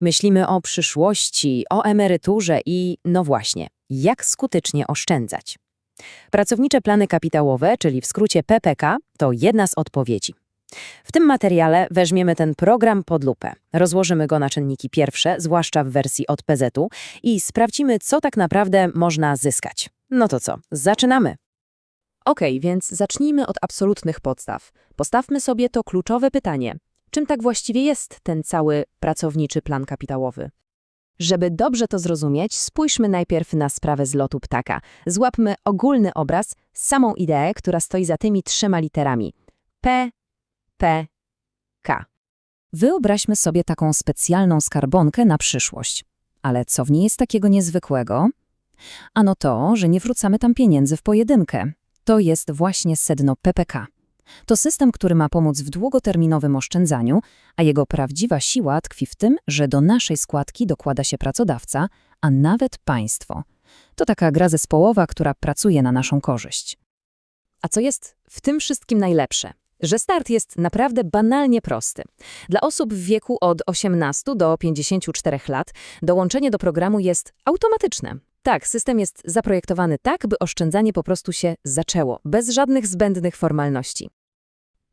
Myślimy o przyszłości, o emeryturze i, no właśnie, jak skutecznie oszczędzać. Pracownicze plany kapitałowe, czyli w skrócie PPK, to jedna z odpowiedzi. W tym materiale weźmiemy ten program pod lupę, rozłożymy go na czynniki pierwsze, zwłaszcza w wersji od PZ-u i sprawdzimy, co tak naprawdę można zyskać. No to co, zaczynamy! Okej, więc zacznijmy od absolutnych podstaw. Postawmy sobie to kluczowe pytanie. Czym tak właściwie jest ten cały pracowniczy plan kapitałowy? Żeby dobrze to zrozumieć, spójrzmy najpierw na sprawę z lotu ptaka. Złapmy ogólny obraz, samą ideę, która stoi za tymi trzema literami. P, P, K. Wyobraźmy sobie taką specjalną skarbonkę na przyszłość. Ale co w niej jest takiego niezwykłego? Ano to, że nie wrzucamy tam pieniędzy w pojedynkę. To jest właśnie sedno PPK. To system, który ma pomóc w długoterminowym oszczędzaniu, a jego prawdziwa siła tkwi w tym, że do naszej składki dokłada się pracodawca, a nawet państwo. To taka gra zespołowa, która pracuje na naszą korzyść. A co jest w tym wszystkim najlepsze? Że start jest naprawdę banalnie prosty. Dla osób w wieku od 18 do 54 lat dołączenie do programu jest automatyczne. Tak, system jest zaprojektowany tak, by oszczędzanie po prostu się zaczęło, bez żadnych zbędnych formalności.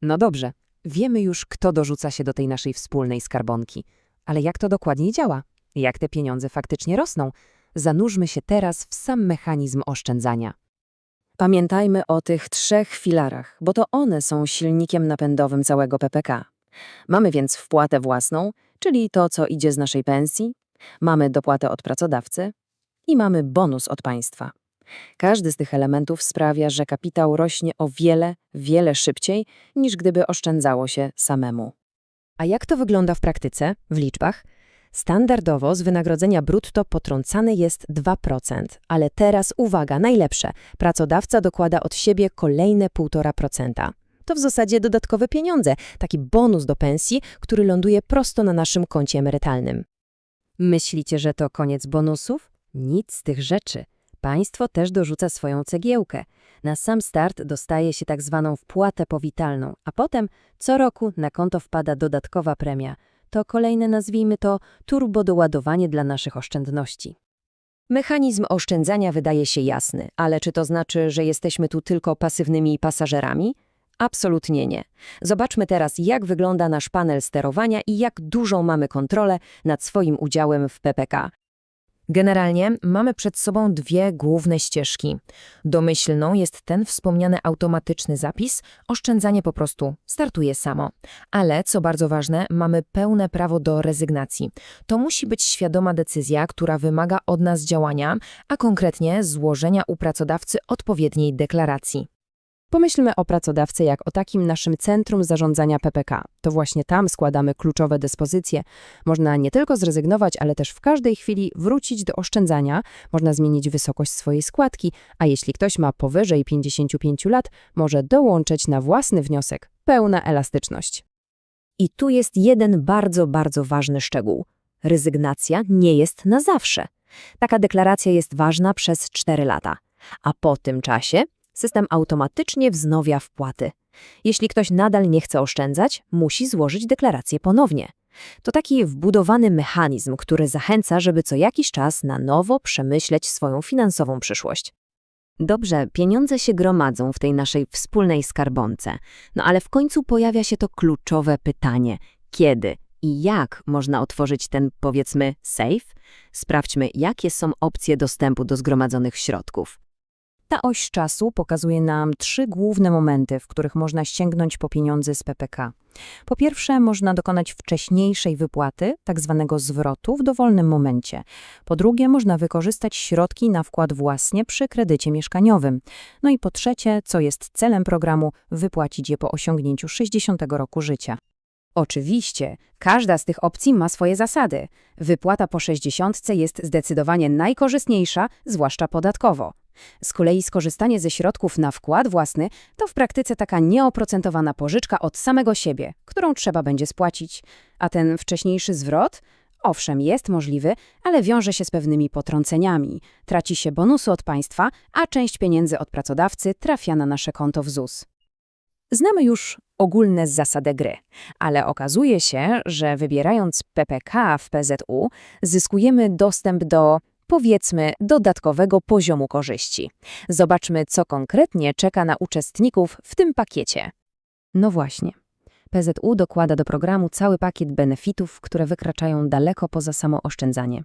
No dobrze, wiemy już, kto dorzuca się do tej naszej wspólnej skarbonki. Ale jak to dokładnie działa? Jak te pieniądze faktycznie rosną? Zanurzmy się teraz w sam mechanizm oszczędzania. Pamiętajmy o tych trzech filarach, bo to one są silnikiem napędowym całego PPK. Mamy więc wpłatę własną, czyli to, co idzie z naszej pensji, mamy dopłatę od pracodawcy i mamy bonus od państwa. Każdy z tych elementów sprawia, że kapitał rośnie o wiele, wiele szybciej, niż gdyby oszczędzało się samemu. A jak to wygląda w praktyce, w liczbach? Standardowo z wynagrodzenia brutto potrącane jest 2%, ale teraz uwaga, najlepsze. Pracodawca dokłada od siebie kolejne 1,5%. To w zasadzie dodatkowe pieniądze, taki bonus do pensji, który ląduje prosto na naszym koncie emerytalnym. Myślicie, że to koniec bonusów? Nic z tych rzeczy. Państwo też dorzuca swoją cegiełkę. Na sam start dostaje się tak zwaną wpłatę powitalną, a potem co roku na konto wpada dodatkowa premia. To kolejne, nazwijmy to, turbodoładowanie dla naszych oszczędności. Mechanizm oszczędzania wydaje się jasny, ale czy to znaczy, że jesteśmy tu tylko pasywnymi pasażerami? Absolutnie nie. Zobaczmy teraz, jak wygląda nasz panel sterowania i jak dużą mamy kontrolę nad swoim udziałem w PPK. Generalnie mamy przed sobą dwie główne ścieżki. Domyślną jest ten wspomniany automatyczny zapis, oszczędzanie po prostu startuje samo. Ale, co bardzo ważne, mamy pełne prawo do rezygnacji. To musi być świadoma decyzja, która wymaga od nas działania, a konkretnie złożenia u pracodawcy odpowiedniej deklaracji. Pomyślmy o pracodawcy jak o takim naszym centrum zarządzania PPK. To właśnie tam składamy kluczowe dyspozycje. Można nie tylko zrezygnować, ale też w każdej chwili wrócić do oszczędzania, można zmienić wysokość swojej składki, a jeśli ktoś ma powyżej 55 lat, może dołączyć na własny wniosek. Pełna elastyczność. I tu jest jeden bardzo, bardzo ważny szczegół. Rezygnacja nie jest na zawsze. Taka deklaracja jest ważna przez 4 lata, a po tym czasie system automatycznie wznowia wpłaty. Jeśli ktoś nadal nie chce oszczędzać, musi złożyć deklarację ponownie. To taki wbudowany mechanizm, który zachęca, żeby co jakiś czas na nowo przemyśleć swoją finansową przyszłość. Dobrze, pieniądze się gromadzą w tej naszej wspólnej skarbonce, no ale w końcu pojawia się to kluczowe pytanie: kiedy i jak można otworzyć ten, powiedzmy, safe? Sprawdźmy, jakie są opcje dostępu do zgromadzonych środków. Ta oś czasu pokazuje nam trzy główne momenty, w których można sięgnąć po pieniądze z PPK. Po pierwsze, można dokonać wcześniejszej wypłaty, tak zwanego zwrotu, w dowolnym momencie. Po drugie, można wykorzystać środki na wkład własnie przy kredycie mieszkaniowym. No i po trzecie, co jest celem programu, wypłacić je po osiągnięciu 60 roku życia. Oczywiście, każda z tych opcji ma swoje zasady. Wypłata po 60 jest zdecydowanie najkorzystniejsza, zwłaszcza podatkowo. Z kolei skorzystanie ze środków na wkład własny to w praktyce taka nieoprocentowana pożyczka od samego siebie, którą trzeba będzie spłacić. A ten wcześniejszy zwrot, owszem, jest możliwy, ale wiąże się z pewnymi potrąceniami. Traci się bonusu od państwa, a część pieniędzy od pracodawcy trafia na nasze konto w ZUS. Znamy już ogólne zasady gry, ale okazuje się, że wybierając PPK w PZU zyskujemy dostęp do, powiedzmy, dodatkowego poziomu korzyści. Zobaczmy, co konkretnie czeka na uczestników w tym pakiecie. No właśnie. PZU dokłada do programu cały pakiet benefitów, które wykraczają daleko poza samo oszczędzanie.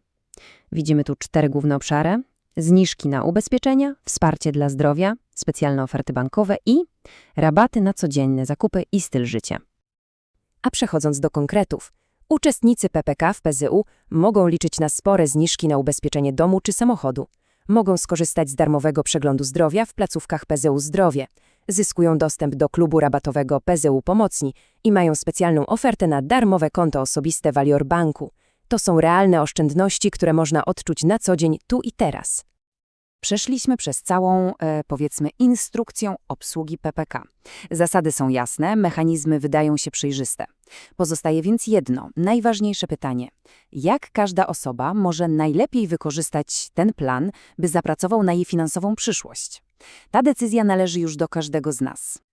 Widzimy tu cztery główne obszary: zniżki na ubezpieczenia, wsparcie dla zdrowia, specjalne oferty bankowe i rabaty na codzienne zakupy i styl życia. A przechodząc do konkretów, uczestnicy PPK w PZU mogą liczyć na spore zniżki na ubezpieczenie domu czy samochodu. Mogą skorzystać z darmowego przeglądu zdrowia w placówkach PZU Zdrowie. Zyskują dostęp do klubu rabatowego PZU Pomocni i mają specjalną ofertę na darmowe konto osobiste Valior Banku. To są realne oszczędności, które można odczuć na co dzień, tu i teraz. Przeszliśmy przez całą, e, powiedzmy, instrukcję obsługi PPK. Zasady są jasne, mechanizmy wydają się przejrzyste. Pozostaje więc jedno, najważniejsze pytanie. Jak każda osoba może najlepiej wykorzystać ten plan, by zapracował na jej finansową przyszłość? Ta decyzja należy już do każdego z nas.